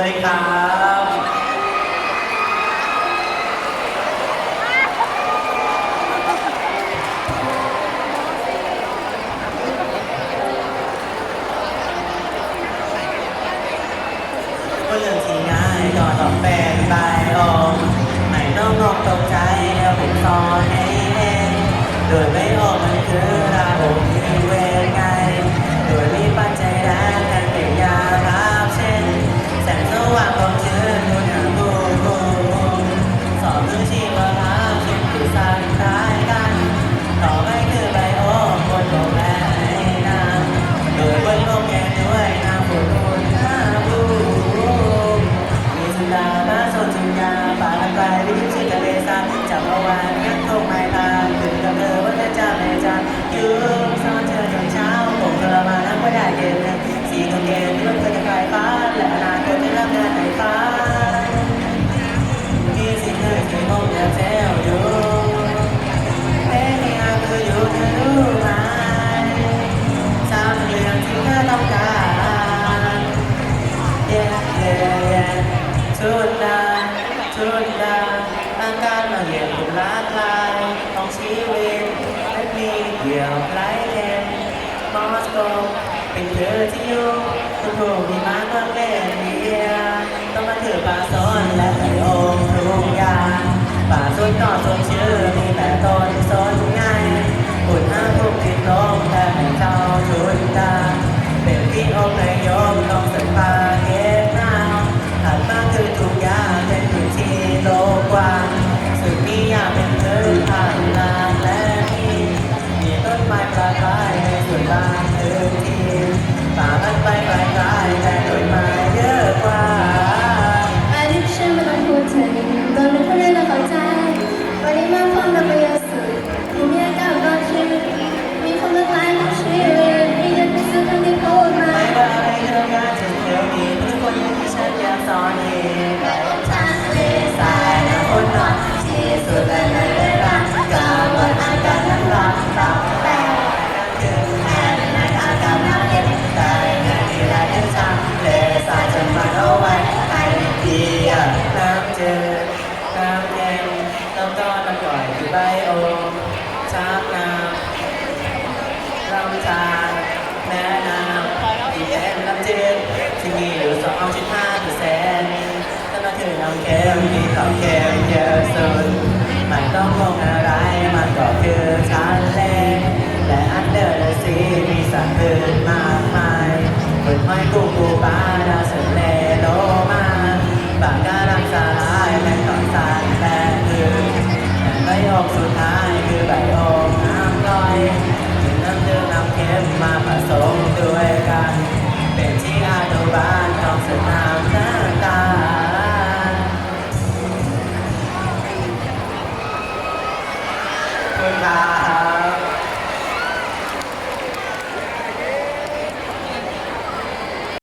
ช่ครับก็เรื่องสีหน้าต่อต่อแฟนตายลงไหนต้องงองตกใจเล้วเป็นตอนให้เองโดยไม่ เชิญดาเชิญดาอาการมาเหยียบผมลาคลายของชีวิตไม่มีเดี่ยวไร้แรงมอสโกเป็นเธอที่อยู่ตัวโผล่มีมากกว่าแม่ การแนะนำที่แอนลำเจนที่มีอยู่สองเอาชิ้นห้าเปอแสนถ้ามาถึงน้ำเค็มที่ต่อเค็มเยอะสุดมันต้องคงอะไรมันก็คือชาเล่และอันเดอร์ซีมีสัตเดินมากมายเปิดห้กูกู Navidad.